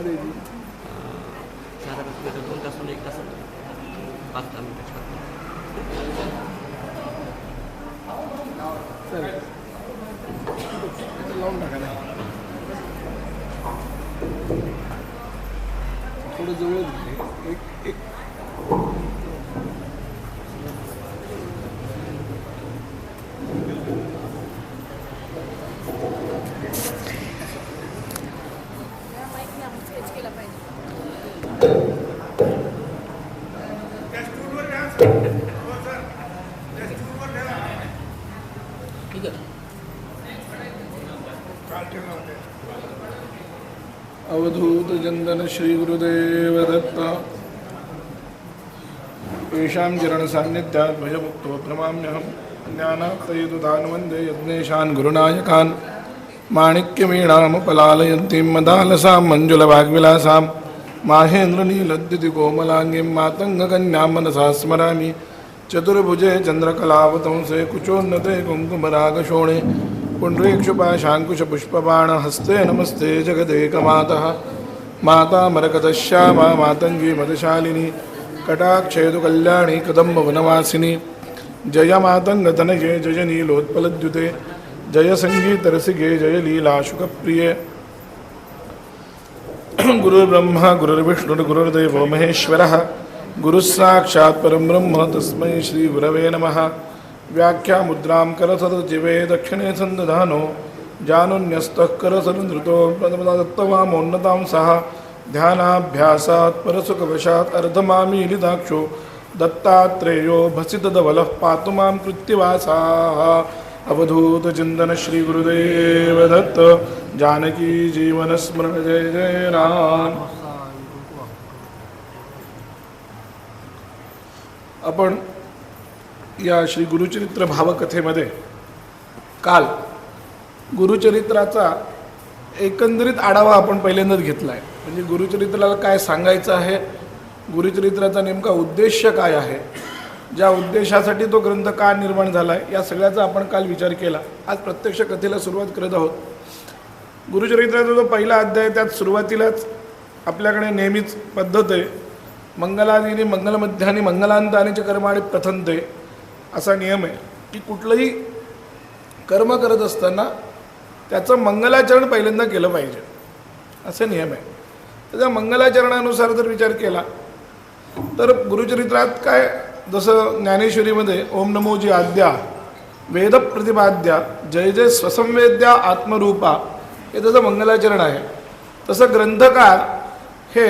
मध्ये येते? साधारण दोन तासून एक तास पाच दहा मिनिटाच्या चालेल लावून टाका ना. थोडं जवळच एक एक ठीक आहे. अवधूत जंदन श्री गुरुदेव दत्त येषां चरण भयमुक्तो प्रमाम्यहं। ज्ञानार्थयुधान् वन्दे यज्ञेशान् गुरुनायकान्। माणिक्यवीणामुपलालयन्तीं मदालसां मञ्जुलवाग्विलासां माहेन्द्रनीलद्युतिकोमलाङ्गीं मातङ्गकन्यां मनसा स्मरामि। चतुर्भुजे चन्द्रकलावतंसे कुचोन्नते कुङ्कुमरागशोणे पुण्ड्रीक्षुपाशाङ्कुशपुष्पबाणहस्ते नमस्ते जगदेकमातः। माता मरकतश्यामा मातङ्गी मदशालिनी कटाक्षेतुकल्याणी कदम्बवनवासिनी जय मातङ्गतनये जय नीलोत्पलद्युते। जय सङ्गीतरसिगे जय लीलाशुकप्रिये। गुरुर्ब्रह्मा गुरुर्विष्णुर्गुरुर्देवो महेश्वरः। गुरुसाक्षात् परब्रह्म तस्मै श्रीगुरवे नमः। व्याख्यामुद्रां करसदजिवे दक्षिणे सन्दधानो जानुन्यस्तः करसनधृतो दत्तवामोन्नतां सः ध्यानाभ्यासात् परसुखवशात् अर्धमामीलिदाक्षो दत्तात्रेयो भसितदवलः पातु मां कृत्तिवासाः। अवधूतचिन्तन श्रीगुरुदेव दत्त जानकी जीवनस्मरण जय जय राम। आपण या श्री गुरुचरित्र भावकथेमध्ये काल गुरुचरित्राचा एकंदरीत आढावा आपण पहिल्यांदाच घेतला आहे म्हणजे गुरुचरित्राला काय सांगायचं आहे? गुरुचरित्राचा नेमका उद्देश काय आहे? ज्या उद्देशासाठी तो ग्रंथ का निर्माण झाला आहे या सगळ्याचा आपण काल विचार केला. आज प्रत्यक्ष कथेला सुरुवात करत आहोत. गुरुचरित्राचा जो पहिला अध्याय त्यात सुरुवातीलाच आपल्याकडे नेहमीच पद्धत आहे मंगलादिनी मंगलमध्यानी मंगलांतानी च कर्माणी प्रथंते असा नियम आहे. की कुठलंही कर्म करत असताना त्याचं मंगलाचरण पहिल्यांदा केलं पाहिजे. असे नियम आहे. त्याच्या मंगलाचरणानुसार जर विचार केला तर गुरुचरित्रात काय जसं ज्ञानेश्वरीमध्ये ओम नमो जी आद्या वेद प्रतिपाद्या जय जय स्वसंवेद्या आत्मरूपा हे त्याचं मंगलाचरण आहे तसं ग्रंथकार हे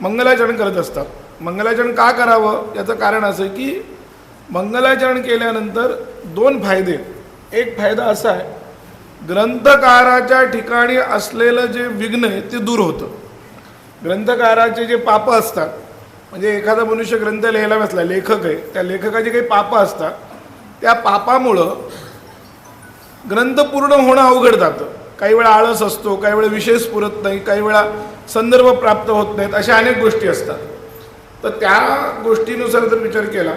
मंगलाचरण करत असतात. मंगलाचरण का करावं? याचं कारण असं की मंगलाचरण केल्यानंतर दोन फायदे. एक फायदा असा आहे ग्रंथकाराच्या ठिकाणी असलेलं जे विघ्न आहे ते दूर होतं. ग्रंथकाराचे जे पापं असतात म्हणजे एखादा मनुष्य ग्रंथ लिहायला बसला लेखक आहे त्या लेखकाचे काही पापं असतात त्या पापामुळं ग्रंथ पूर्ण होणं अवघड जातं. काही वेळा आळस असतो काही वेळा विशेष पुरत नाही काही वेळा संदर्भ प्राप्त होत नाहीत अशा अनेक गोष्टी असतात. तर त्या गोष्टीनुसार जर विचार केला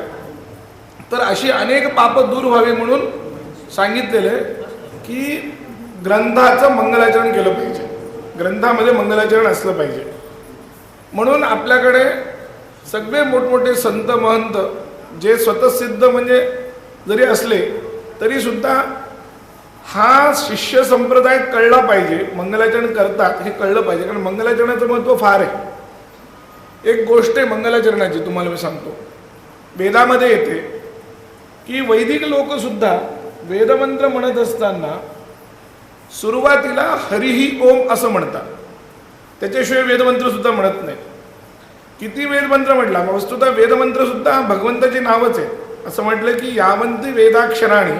तर अशी अनेक पापं दूर व्हावी म्हणून सांगितलेलं आहे की ग्रंथाचं मंगलाचरण केलं पाहिजे. ग्रंथामध्ये मंगलाचरण असलं पाहिजे. म्हणून आपल्याकडे सगळे मोठमोठे संत महंत जे स्वतःसिद्ध म्हणजे जरी असले तरीसुद्धा हा शिष्य संप्रदाय कळला पाहिजे मंगलाचरण करतात हे कळलं पाहिजे कारण मंगलाचरणाचं महत्त्व फार आहे. एक गोष्ट आहे मंगलाचरणाची तुम्हाला मी सांगतो. वेदामध्ये येते की वैदिक लोकसुद्धा वेदमंत्र म्हणत असताना सुरुवातीला हरिही ओम असं म्हणतात. त्याच्याशिवाय वेदमंत्रसुद्धा म्हणत नाही किती वेदमंत्र म्हटला? वस्तुतः वेदमंत्रसुद्धा भगवंताची नावच आहे. असं म्हटलं की यावंती वेदाक्षराणी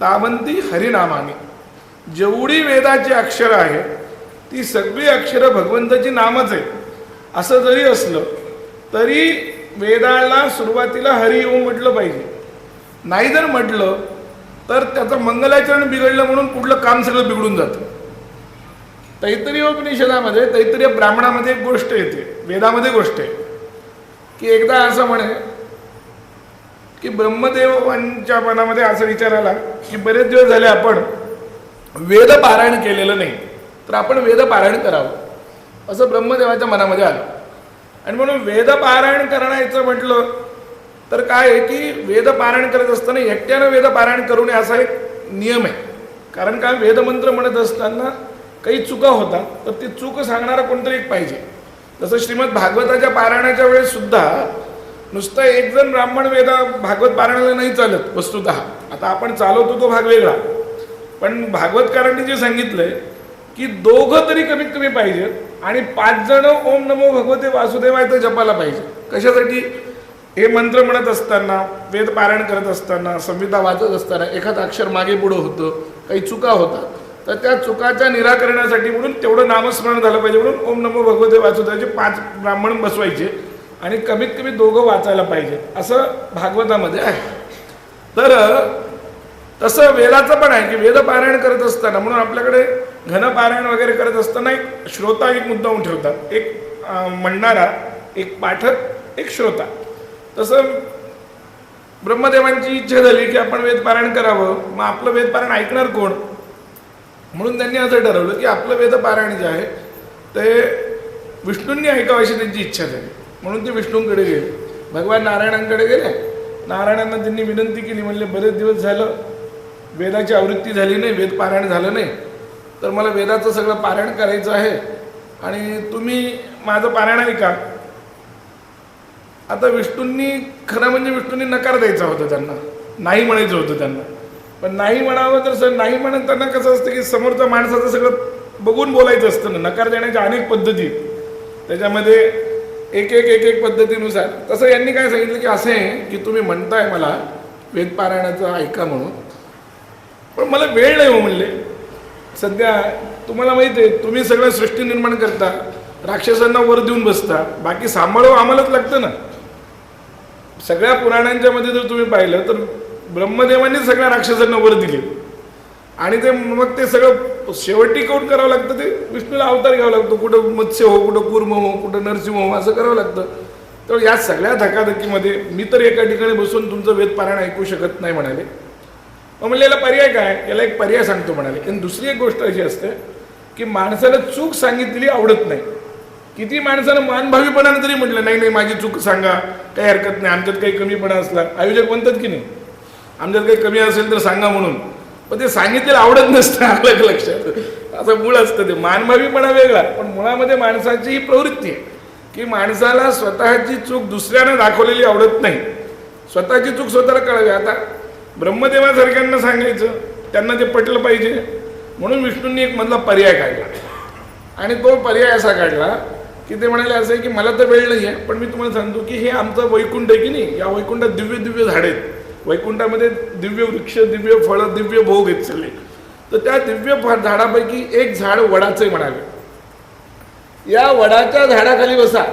तावंती हरिनामाने. जेवढी वेदाची अक्षरं आहेत ती सगळी अक्षरं भगवंताची नामच आहे असं जरी असलं तरी वेदाला सुरुवातीला हरि ओम म्हटलं पाहिजे. नाही जर म्हटलं तर त्याचं मंगलाचरण बिघडलं म्हणून पुढलं काम सगळं बिघडून जातं. तैतरीय उपनिषदामध्ये तैतरीय ब्राह्मणामध्ये एक गोष्ट येते वेदामध्ये गोष्ट आहे. की एकदा असं म्हणे की ब्रह्मदेवांच्या मनामध्ये असा विचार आला की बरेच दिवस झाले आपण वेद पारायण केलेलं नाही. तर आपण वेद पारायण करावं. असं ब्रह्मदेवाच्या मनामध्ये आलं. आणि म्हणून वेदपारायण करायचं म्हटलं तर काय आहे की वेदपारायण करत असताना एकट्यानं वेदपारायण करू नये असा एक नियम आहे. कारण काय वेदमंत्र म्हणत असताना काही चुका होतात तर ती चूक सांगणारा कोणतरी एक पाहिजे. जसं श्रीमद भागवताच्या पारायणाच्या वेळेस सुद्धा नुसतं एक जण ब्राह्मण वेद भागवत पारायणाला नाही चालत वस्तुत. आता आपण चालवतो तो भाग वेगळा. पण भागवतकारांनी जे सांगितलंय की दोघं तरी कमीत कमी पाहिजेत आणि पाच जण ओम नमो भगवते वासुदेवाय तर जपायला पाहिजे कशासाठी? हे मंत्र म्हणत असताना वेद पारायण करत असताना संहिता वाचत असताना एखादं अक्षर मागे पुढं होतं काही चुका होतात. तर त्या चुकाच्या निराकरणासाठी म्हणून तेवढं नामस्मरण झालं पाहिजे म्हणून ओम नमो भगवते वासुदेवाचे पाच ब्राह्मण बसवायचे. आणि कमीत कमी दोघं वाचायला पाहिजे. असं भागवतामध्ये आहे. तर तसं वेदाचं पण आहे की वेद पारायण करत असताना म्हणून आपल्याकडे घनपारायण वगैरे करत असताना एक श्रोता एक मुद्दाहून ठेवतात. एक म्हणणारा एक पाठक एक श्रोता. तसं ब्रह्मदेवांची इच्छा झाली की आपण वेदपारायण करावं. मग आपलं वेदपारायण ऐकणार कोण? म्हणून त्यांनी असं ठरवलं की आपलं वेदपारायण जे आहे ते विष्णूंनी ऐकावं अशी त्यांची इच्छा झाली. म्हणून ते विष्णूंकडे गेले. भगवान नारायणांकडे गेले. नारायणांना त्यांनी विनंती केली म्हणले बरेच दिवस झालं वेदाची आवृत्ती झाली नाही वेद पारायण झालं नाही. तर मला वेदाचं सगळं पारायण करायचं आहे आणि तुम्ही माझं पारायण ऐका. आता विष्णूंनी खरं म्हणजे विष्णूंनी नकार द्यायचा होता त्यांना. नाही म्हणायचं होतं त्यांना. पण नाही म्हणावं तर सर नाही म्हणत त्यांना कसं असतं की समोरच्या माणसाचं सगळं बघून बोलायचं असतं ना. नकार देण्याच्या अनेक पद्धती. त्याच्यामध्ये एक एक एक एक पद्धतीनुसार. तसं यांनी काय सांगितलं की असं आहे की तुम्ही म्हणताय मला वेदपारायणाचं ऐका म्हणून. पण मला वेळ नाही हो म्हणले. सध्या तुम्हाला माहिती आहे तुम्ही सगळं सृष्टी निर्माण करता राक्षसांना वर देऊन बसता बाकी सांभाळू आम्हालाच लागतं ना. सगळ्या पुराणांच्या मध्ये जर तुम्ही पाहिलं तर ब्रह्मदेवांनी सगळ्या राक्षसांना वर दिले. आणि ते मग ते सगळं शेवटी कोण करावं लागतं ते? विष्णूला अवतार घ्यावा लागतो. कुठं मत्स्य हो कुठं कुर्म हो कुठं नरसिंह हो असं करावं लागतं. तर या सगळ्या धकाधकीमध्ये मी तर एका ठिकाणी बसून तुमचं वेदपारायण ऐकू शकत नाही म्हणाले. मग म्हणले याला पर्याय काय? याला एक पर्याय सांगतो म्हणाले. आणि दुसरी एक गोष्ट अशी असते की माणसाला चूक सांगितलेली आवडत नाही. किती माणसानं मानभावीपणानं तरी म्हटलं नाही नाही माझी चूक सांगा. काही हरकत नाही. आमच्यात काही कमीपणा असला. आयोजक म्हणतात की नाही आमच्यात काही कमी असेल तर सांगा म्हणून. पण ते सांगितलेलं आवडत नसतं अलग लक्षात? असं मूळ असतं ते. मानभावीपणा वेगळा. पण मुळामध्ये माणसाची ही प्रवृत्ती आहे की माणसाला स्वतःची चूक दुसऱ्यानं दाखवलेली आवडत नाही. स्वतःची चूक स्वतःला कळावी. आता ब्रह्मदेवासारख्यांना सांगायचं त्यांना ते पटलं पाहिजे. म्हणून विष्णूंनी एक मधला पर्याय काढला. आणि तो पर्याय असा काढला की ते म्हणाले असं आहे की मला तर वेळ नाही आहे पण मी तुम्हाला सांगतो की हे आमचं वैकुंठ आहे की नाही? या वैकुंठात दिव्य दिव्य झाडे आहेत. वैकुंठामध्ये दिव्य वृक्ष दिव्य फळं दिव्य भोग आहेत चालले. तर त्या दिव्य फ- झाडापैकी एक झाड वडाचे म्हणाले या वडाच्या झाडाखाली बसा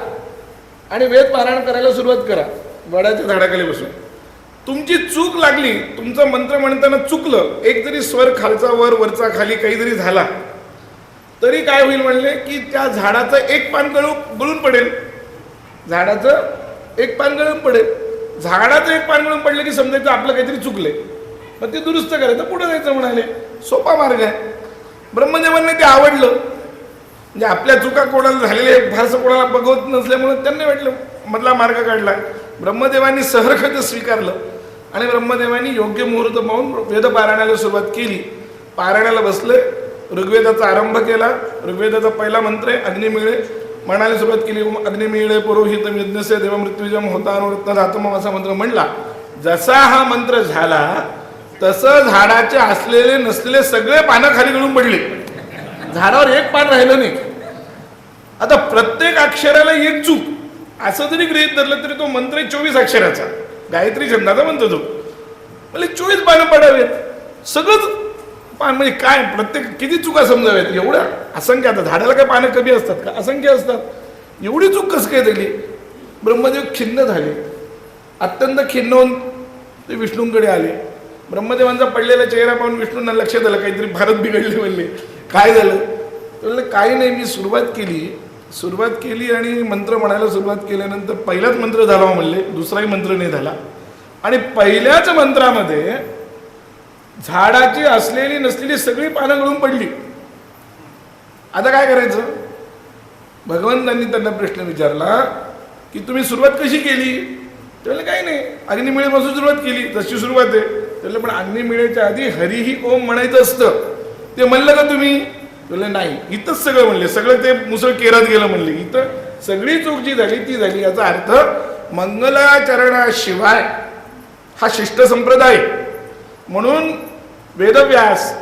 आणि वेद पारायण करायला सुरुवात करा. वडाच्या झाडाखाली बसून तुमची चूक लागली तुमचं मंत्र म्हणताना चुकलं एक जरी स्वर खालचा वर वरचा खाली काही जरी झाला तरी काय होईल म्हणले की त्या झाडाचं एक पान गळू गळून पडेल. झाडाचं एक पान गळून पडेल. झाडाचं एक पान गळून पडलं की समजायचं आपलं काहीतरी चुकलंय. मग ते दुरुस्त करायचं पुढे जायचं म्हणाले. सोपा मार्ग आहे. ब्रह्मदेवांना ते आवडलं. म्हणजे आपल्या चुका कोणाला झालेल्या फारसं कोणाला बघवत नसल्यामुळे त्यांनी वाटलं मधला मार्ग काढला. ब्रह्मदेवांनी सहर्खच स्वीकारलं. आणि ब्रह्मदेवांनी योग्य मुहूर्त पाहून वेदपारायणाला सुरुवात केली. पारायणाला बसले ऋग्वेदाचा आरंभ केला. ऋग्वेदाचा पहिला मंत्र आहे अग्निमिळे. म्हणायला सुरुवात केली अग्निमिळे पुरोहित यज्ञस्य देव मृत्यूजम होता अनुरत्न असा मंत्र म्हणला. जसा हा मंत्र झाला तसं झाडाचे असलेले नसलेले सगळे पानं खाली गळून पडले. झाडावर एक पान राहिलं नाही. आता प्रत्येक अक्षराला एक चूक. असं जरी गृहित धरलं तरी तो मंत्र चोवीस अक्षराचा. गायत्री छंदाचा म्हणतो तो. म्हणजे चोवीस पानं पडावेत. सगळंच पान म्हणजे काय? प्रत्येक किती चुका समजाव्यात? एवढ्या असंख्य आता. झाडाला काय पानं कमी असतात का? असंख्य असतात. एवढी चूक कसं काय झाली? ब्रह्मदेव खिन्न झाले. अत्यंत खिन्न होऊन ते विष्णूंकडे आले. ब्रह्मदेवांचा पडलेला चेहरा पाहून विष्णूंना लक्षात आलं काहीतरी भारत बिघडले म्हणले. काय झालं? ते काही नाही मी सुरुवात केली. सुरुवात केली आणि मंत्र म्हणायला सुरुवात केल्यानंतर पहिलाच मंत्र झाला हो म्हणले. दुसराही मंत्र नाही झाला. आणि पहिल्याच मंत्रामध्ये झाडाची असलेली नसलेली सगळी पानं गळून पडली. आता काय करायचं? भगवंतांनी त्यांना प्रश्न विचारला की तुम्ही सुरुवात कशी केली? त्याला काही नाही. अग्निमिळेपासून सुरुवात केली. तशी सुरुवात आहे. त्याला पण अग्निमिळेच्या आधी हरिही ओम म्हणायचं असतं. ते म्हणलं का तुम्ही? ते नाही. इथंच सगळं म्हणले. सगळं ते मुसळ केरात गेलं म्हणले. इथं सगळी चूक जी झाली ती झाली. याचा अर्थ मंगलाचरणाशिवाय हा शिष्ट संप्रदाय. म्हणून वेदव्यास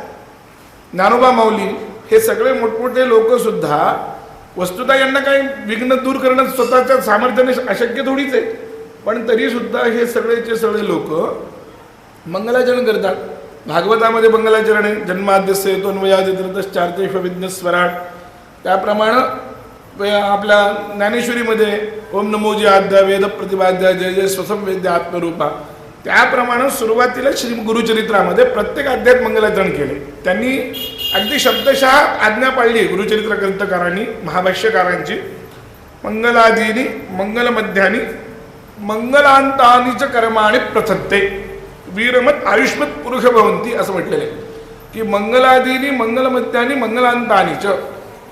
ज्ञानोबा माऊली हे सगळे मोठमोठे लोक सुद्धा यांना काही विघ्न दूर करणं स्वतःच्या सामर्थ्याने अशक्य थोडीच आहे. पण तरी सुद्धा हे सगळेचे सगळे लोक मंगलाचरण करतात. भागवतामध्ये मंगलाचरण आहे जन्माद्यस्य येतोन्वयादित्रतश्चार्तेश्व विज्ञ स्वराट त्याप्रमाणे वे- आपल्या ज्ञानेश्वरीमध्ये ओम नमोजी आद्या वेद प्रतिपाद्या जय जय स्वसंवेद्य आत्मरूपा. त्याप्रमाणे सुरुवातीला श्री गुरुचरित्रामध्ये प्रत्येक अध्यात मंगलाचरण केले. त्यांनी अगदी शब्दशः आज्ञा पाळली गुरुचरित्र ग्रंथकारांनी महाभाष्यकारांची. मंगलादीनी मंगलमध्यानी मंगलांतानीच कर्माने प्रथत्ते. वीरमत आयुष्मत पुरुष भवंती असं म्हटलेलं आहे. की मंगलादीनी मंगलमध्यानी मंगलांतानीच.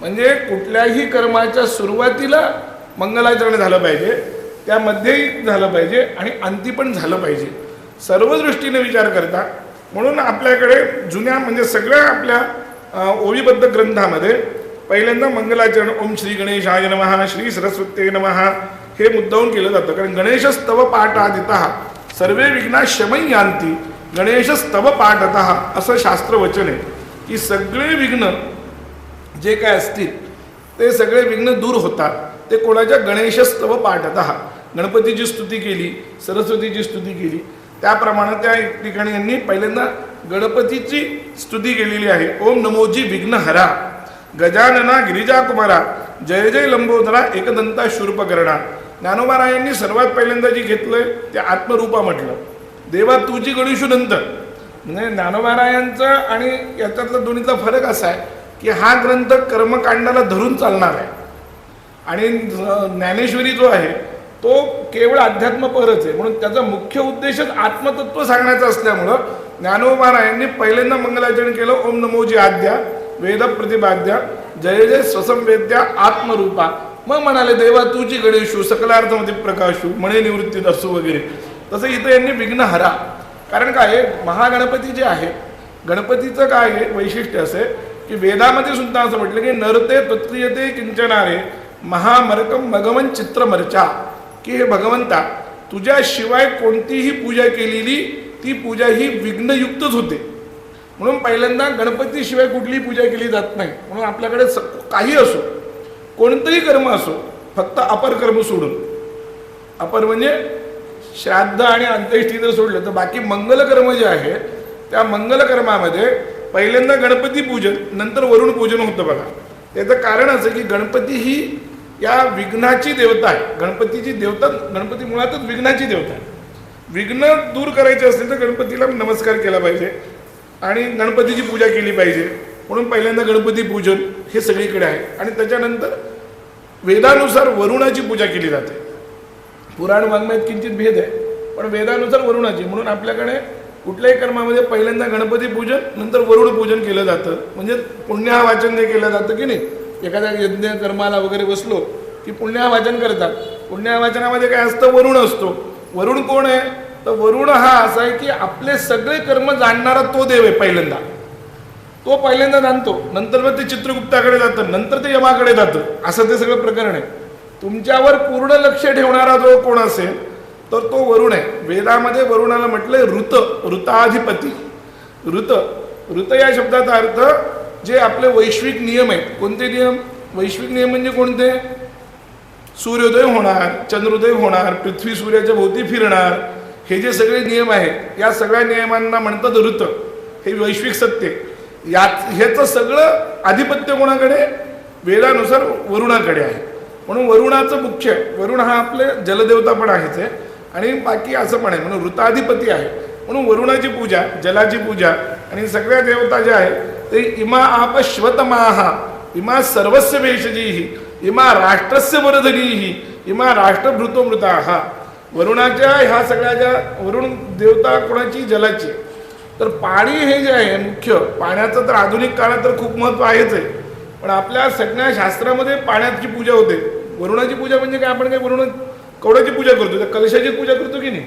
म्हणजे कुठल्याही कर्माच्या सुरुवातीला मंगलाचरण झालं पाहिजे त्यामध्येही झालं पाहिजे आणि अंती पण झालं पाहिजे. सर्व दृष्टीने विचार करता. म्हणून आपल्याकडे जुन्या म्हणजे सगळ्या आपल्या अ, ओवीबद्ध ग्रंथामध्ये पहिल्यांदा मंगलाचरण ओम श्री गणेशाय नमः श्री सरस्वते नमः हे मुद्दाहून केलं जातं. कारण गणेशस्तव पाठादित सर्वे विघ्ना शमय यांती गणेशस्तव पाठत असं शास्त्र वचन आहे. की सगळे विघ्न जे काय असतील ते सगळे विघ्न दूर होतात. ते कोणाच्या गणेशस्तव पाठत? गणपतीची स्तुती केली सरस्वतीची स्तुती केली त्याप्रमाणे त्या ठिकाणी यांनी पहिल्यांदा गणपतीची स्तुती केलेली आहे. ओम नमोजी विघ्नहरा. गजानना गिरिजा कुमारा. जय जय लंबोदरा एकदंता शूरपकरणा. ज्ञानोबारायांनी सर्वात पहिल्यांदा जे घेतलंय ते आत्मरूपा म्हटलं. देवा तुझी गणेशू नंतर म्हणजे ज्ञानोबारायांचा आणि याच्यातला दोन्हीचा फरक असा आहे की हा ग्रंथ कर्मकांडाला धरून चालणार आहे. आणि ज्ञानेश्वरी जो आहे तो केवळ अध्यात्मपरच आहे. म्हणून त्याचा मुख्य उद्देशच आत्मतत्व सांगण्याचा असल्यामुळं ज्ञानोबारायांनी पहिल्यांदा मंगलाचरण केलं. ओम नमोजी आद्या वेद प्रतिपाद्या जय जय स्वसंवेद्या आत्मरूपा. मग म्हणाले देवा तुझी गणेशू सकलार्थमध्ये प्रकाशू म्हणे निवृत्तीत असू वगैरे. तसं इथं यांनी विघ्न हरा. कारण काय आहे, महागणपती जे आहे गणपतीचं काय आहे? वैशिष्ट्य असे की वेदामध्ये सुद्धा असं म्हटलं की नरते तत्रियते किंचनारे महामरकम मगमन चित्रमर्चा. की हे भगवंता तुझ्याशिवाय कोणतीही पूजा केलेली ती पूजा ही विघ्नयुक्तच होते. म्हणून पहिल्यांदा गणपतीशिवाय कुठलीही पूजा केली जात नाही. म्हणून आपल्याकडे स- काही असो कोणतंही कर्म असो फक्त अपर कर्म सोडून. अपर म्हणजे श्राद्ध आणि अंत्येष्टी जर सोडलं तर बाकी मंगलकर्म जे आहे त्या मंगलकर्मामध्ये पहिल्यांदा गणपती पूजन नंतर वरुण पूजन होतं बघा. त्याचं कारण असं की गणपती ही या विघ्नाची देवता आहे. गणपतीची देवता गणपती मुळातच विघ्नाची देवता आहे. विघ्न दूर करायचे असतील तर गणपतीला नमस्कार केला पाहिजे आणि गणपतीची पूजा केली पाहिजे. म्हणून पहिल्यांदा गणपती पूजन हे सगळीकडे आहे. आणि त्याच्यानंतर वेदानुसार वरुणाची पूजा केली जाते. पुराण वाङ्मयात किंचित भेद आहे पण वेदानुसार वरुणाची. म्हणून आपल्याकडे कुठल्याही कर्मामध्ये पहिल्यांदा गणपती पूजन नंतर वरुण पूजन केलं जातं. म्हणजे पुण्यावाचन जे केलं जातं की नाही? एखाद्या यज्ञ कर्माला वगैरे बसलो की पुण्यावाचन करतात. पुण्यावाचनामध्ये काय असतं? वरुण असतो. वरुण कोण आहे? तर वरुण हा असा आहे की आपले सगळे कर्म जाणणारा तो देव आहे पहिल्यांदा. तो पहिल्यांदा जाणतो. नंतर मग ते चित्रगुप्ताकडे जातं. नंतर ते यमाकडे जातं. असं ते सगळं प्रकरण आहे. तुमच्यावर पूर्ण लक्ष ठेवणारा जो कोण असेल तर तो वरुण आहे. वेदामध्ये वरुणाला म्हटलंय ऋत ऋताधिपती. ऋत. ऋत या शब्दाचा अर्थ जे आपले वैश्विक नियम आहेत. कोणते नियम? वैश्विक नियम म्हणजे कोणते? सूर्योदय होणार चंद्रोदय होणार पृथ्वी सूर्याच्या भोवती फिरणार. हे जे सगळे नियम आहेत या सगळ्या नियमांना म्हणतात ऋत. हे वैश्विक सत्य. यात ह्याचं सगळं आधिपत्य कोणाकडे? वेदानुसार वरुणाकडे आहे. म्हणून वरुणाचं मुख्य वरुण हा आपले जलदेवता पण आहेच आहे. आणि बाकी असं पण आहे. म्हणून ऋताधिपती आहे. म्हणून वरुणाची पूजा जलाची पूजा आणि सगळ्या देवता ज्या आहेत ते इमा आप श्वतमाहा इमा सर्वस्य वेशजीही इमा राष्ट्रस्य वरधनीही इमा राष्ट्रभृतोमृता. वरुणाच्या ह्या सगळ्या ज्या वरुण देवता कोणाची? जलाची. तर पाणी हे जे आहे मुख्य पाण्याचं तर आधुनिक काळात तर खूप महत्त्व आहेच आहे. पण आपल्या सगळ्या शास्त्रामध्ये पाण्याची पूजा होते. वरुणाची पूजा म्हणजे काय? आपण काय वरुण कवड्याची पूजा करतो? त्या कलशाची पूजा करतो की नाही?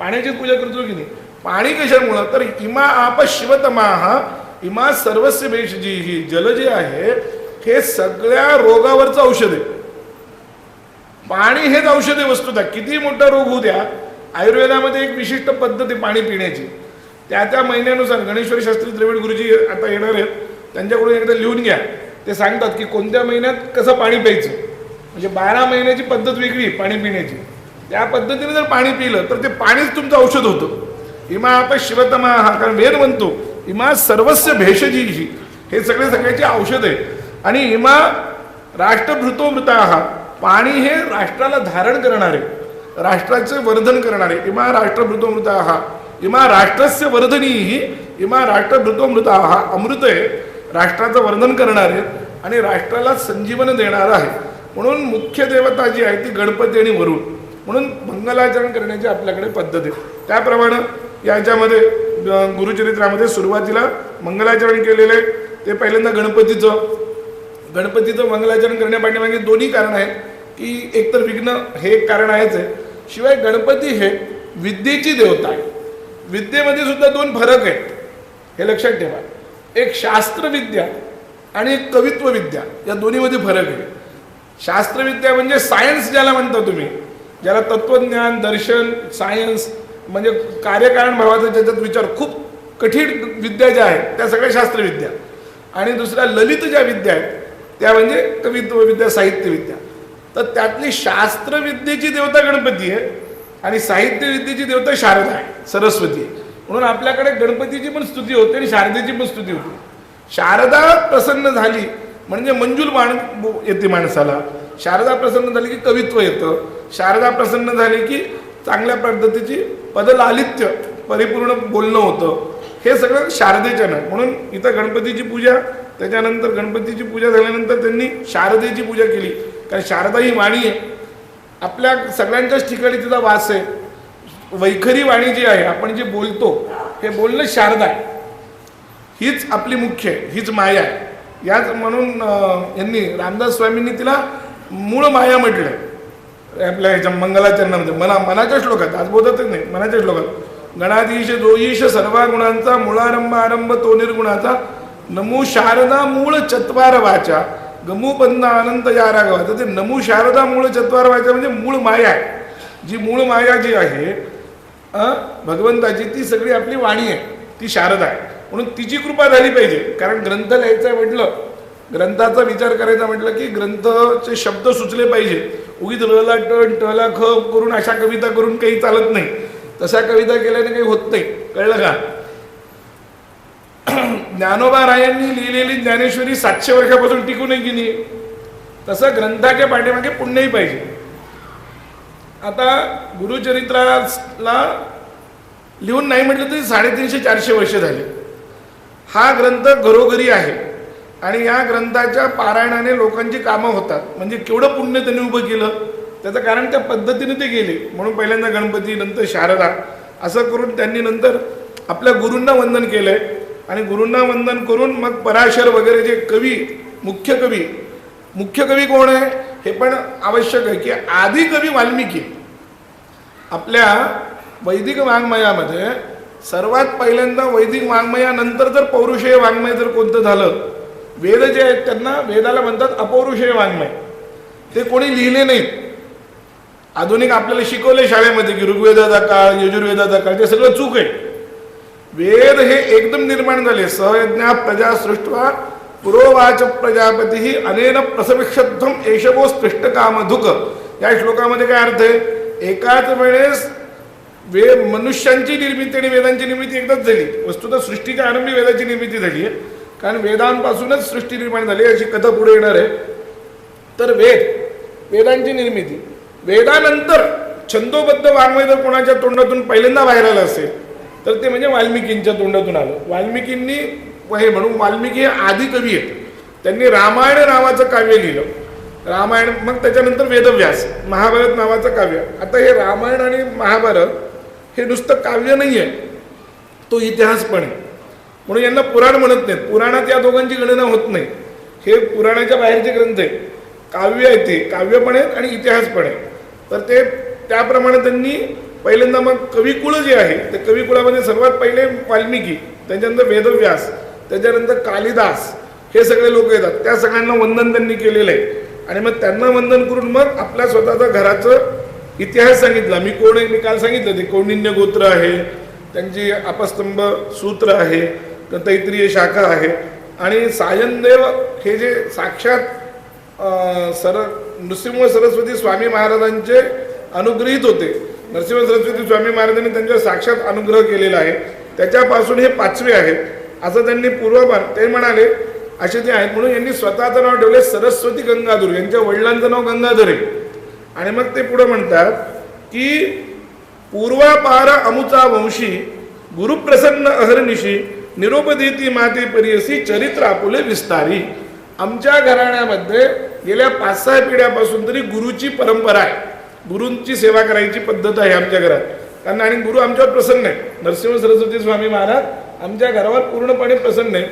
पाण्याची पूजा करतो की नाही? पाणी कशामुळं? तर इमा आप शिवतमाहा इमा सर्वस्व भेष जी ही जल जे आहे हे सगळ्या रोगावरचं औषध आहे. पाणी हेच औषध आहे वस्तुता. किती मोठा रोग होऊ द्या आयुर्वेदामध्ये एक विशिष्ट पद्धत आहे पाणी पिण्याची. त्या त्या महिन्यानुसार गणेश्वर शास्त्री द्रविड गुरुजी आता येणार आहेत. त्यांच्याकडून एकदा लिहून घ्या. ते सांगतात की कोणत्या महिन्यात कसं पाणी प्यायचं? म्हणजे बारा महिन्याची पद्धत वेगळी पाणी पिण्याची. त्या पद्धतीने जर पाणी पिलं तर ते पाणीच तुमचं औषध होतं. इमा आपण शिवतमा हा कारण वेद म्हणतो इमा सर्वस्व भेषजी. ही हे सगळे सगळ्याचे औषध आहे आणि इमा राष्ट्रभृतो मृता पाणी हे राष्ट्राला धारण करणारे राष्ट्राचे वर्धन करणारे. इमा राष्ट्रभृतो मृता हा इमा राष्ट्रस्य वर्धनी. ही इमा राष्ट्रभृतो मृता अमृत आहे राष्ट्राचं वर्धन करणारे आणि राष्ट्राला संजीवन देणार आहे. म्हणून मुख्य देवता जी आहे ती गणपती आणि वरुण. म्हणून मंगलाचरण करण्याची आपल्याकडे पद्धत आहे. त्याप्रमाणे याच्यामध्ये गुरुचरित्रामध्ये सुरुवातीला मंगलाचरण केलेलं आहे. ते पहिल्यांदा गणपतीचं गणपतीचं मंगलाचरण करण्यापाठीमागे दोन्ही कारण आहेत की एकतर विघ्न हे एक कारण आहेच आहे. शिवाय गणपती हे विद्येची देवता आहे. विद्येमध्ये सुद्धा दोन फरक आहेत. हे लक्षात ठेवा. एक शास्त्रविद्या आणि एक कवित्व विद्या या दोन्हीमध्ये फरक आहे. शास्त्रविद्या म्हणजे सायन्स ज्याला म्हणता तुम्ही ज्याला तत्वज्ञान दर्शन सायन्स म्हणजे कार्यकारण भावाचा ज्याच्यात विचार खूप कठीण विद्या ज्या आहेत त्या सगळ्या शास्त्रविद्या आणि दुसऱ्या ललित ज्या विद्या आहेत त्या म्हणजे कवित्व विद्या साहित्य विद्या. तर त्यातली शास्त्रविद्येची देवता गणपती आहे आणि साहित्यविद्येची देवता शारदा आहे सरस्वती आहे. म्हणून आपल्याकडे गणपतीची पण स्तुती होते आणि शारदेची पण स्तुती होते. शारदा प्रसन्न झाली म्हणजे मंजूल माण येते माणसाला. शारदा प्रसन्न झाली की कवित्व येतं. शारदा प्रसन्न झाली की चांगल्या पद्धतीची पदलालित्य परिपूर्ण बोलणं होतं. हे सगळं शारदेच्यानं म्हणून इथं गणपतीची पूजा त्याच्यानंतर गणपतीची पूजा झाल्यानंतर त्यांनी शारदेची पूजा केली. कारण शारदा ही वाणी आहे. आपल्या सगळ्यांच्याच ठिकाणी तिचा वास आहे. वैखरी वाणी जी आहे आपण जे बोलतो हे बोलणं शारदा आहे. हीच आपली मुख्य आहे हीच माया आहे. याच म्हणून यांनी रामदास स्वामींनी तिला मूळ माया म्हटलं आपल्या ह्याच्या मंगलाचरणामध्ये. मना मनाच्या श्लोकात आज बोधतच नाही मनाच्या श्लोकात. गणाधीश जोईश सर्व गुणांचा मुळारंभ आरंभ तो निर्गुणाचा. नमू शारदा मूळ चत्वार वाचा गमू अनंत या रागवाचा तर ते नमू शारदा मूळ चत्वार वाचा म्हणजे मूळ माया आहे. जी मूळ माया जी आहे भगवंताची ती सगळी आपली वाणी आहे. ती शारदा आहे. म्हणून तिची कृपा झाली पाहिजे. कारण ग्रंथ लिहायचं म्हटलं ग्रंथाचा विचार करायचा म्हटलं की ग्रंथचे शब्द सुचले पाहिजे. उगीच रला टण टला ख करून अशा कविता करून काही चालत नाही. तशा कविता केल्याने काही होत नाही. कळलं का? ज्ञानोबा रायांनी लिहिलेली ज्ञानेश्वरी सातशे वर्षापासून टिकून नाही? गेली तसं ग्रंथाच्या पाठीमागे पुण्यही पाहिजे. आता गुरुचरित्राला लिहून नाही म्हटलं तरी साडेतीनशे चारशे वर्ष झाले. हा ग्रंथ घरोघरी आहे. आणि या ग्रंथाच्या पारायणाने लोकांची कामं होतात. म्हणजे केवढं पुण्य त्यांनी उभं केलं त्याचं कारण त्या पद्धतीने ते गेले. म्हणून पहिल्यांदा गणपती नंतर शारदा असं करून त्यांनी नंतर आपल्या गुरूंना वंदन केलंय. आणि गुरूंना वंदन करून मग पराशर वगैरे जे कवी मुख्य कवी मुख्य कवी कोण आहे? हे पण आवश्यक आहे की आधी कवी वाल्मिकी. आपल्या वैदिक वाङ्मयामध्ये सर्वात पहिल्यांदा वैदिक वाङ्मयानंतर जर पौरुषेय वाङ्मय जर कोणतं झालं वेद जे आहेत त्यांना वेदाला म्हणतात अपौरुषेय वाङ्मय. ते कोणी लिहिले नाहीत. आधुनिक आपल्याला शिकवले शाळेमध्ये की ऋग्वेदाचा काळ यजुर्वेदाचा काळ ते सगळं चूक आहे. वेद हे एकदम निर्माण झाले. सहयज्ञा प्रजा सृष्टवा पुरोवाच प्रजापती ही अनेन प्रसविक्षध्वम एशवो स्पृष्ट कामधुक या श्लोकामध्ये काय अर्थ आहे? एकाच वेळेस वे मनुष्यांची निर्मिती आणि वेदांची निर्मिती एकदाच झाली. वस्तुतः सृष्टीच्या आरंभी वेदाची निर्मिती झाली आहे. कारण वेदांपासूनच सृष्टी निर्माण झाली अशी कथा पुढे येणार आहे. तर वेद वेदांची निर्मिती. वेदानंतर छंदोबद्ध वाङ्मय जर कोणाच्या तोंडातून पहिल्यांदा बाहेर आलं असेल तर ते म्हणजे वाल्मिकींच्या तोंडातून आलं. वाल्मिकींनी हे म्हणून वाल्मिकी हे आदी कवी आहेत. त्यांनी रामायण नावाचं काव्य लिहिलं. रामायण मग त्याच्यानंतर वेदव्यास महाभारत नावाचं काव्य. आता हे रामायण आणि महाभारत हे नुसतं काव्य नाही आहे तो इतिहास पण आहे. म्हणून यांना पुराण म्हणत नाहीत. पुराणात या दोघांची गणना होत नाही. हे पुराणाच्या बाहेरचे ग्रंथ आहे काव्य आहे ते. काव्य पण आहेत आणि इतिहास पण आहे तर ते त्याप्रमाणे त्यांनी पहिल्यांदा मग कविकुळ जे आहे ते कविकुळामध्ये सर्वात पहिले वाल्मिकी त्याच्यानंतर वेदव्यास त्याच्यानंतर कालिदास हे सगळे लोक येतात. त्या सगळ्यांना वंदन त्यांनी केलेलं आहे. आणि मग त्यांना वंदन करून मग आपल्या स्वतःचा घराचं इतिहास सांगितला. मी कोण आहे? मी काल सांगितलं ते कौंडिन्य गोत्र आहे. त्यांची अपस्तंभ सूत्र आहे. तैत्रीय शाखा आहे. आणि सायनदेव हे जे साक्षात सर नृसिंह सरस्वती स्वामी महाराजांचे अनुग्रहित होते. नरसिंह सरस्वती स्वामी महाराजांनी त्यांच्यावर साक्षात अनुग्रह केलेला आहे. त्याच्यापासून हे पाचवे आहेत. असं त्यांनी पूर्वापार ते म्हणाले असे ते आहेत. म्हणून यांनी स्वतःचं नाव ठेवले सरस्वती गंगाधर. यांच्या वडिलांचं नाव गंगाधर आहे. आणि मग ते पुढे म्हणतात की पूर्वापार अमुचा वंशी गुरुप्रसन्न अहर्निशी निरोपदेती माते परियसी चरित्र आपुले विस्तारी. आमच्या घराण्यामध्ये गेल्या पाच सहा पिढ्यापासून तरी गुरुची परंपरा आहे. गुरूंची सेवा करायची पद्धत आहे आमच्या घरात. कारण आणि गुरु आमच्यावर प्रसन्न आहे. नरसिंह सरस्वती स्वामी महाराज आमच्या घरावर पूर्णपणे प्रसन्न आहे.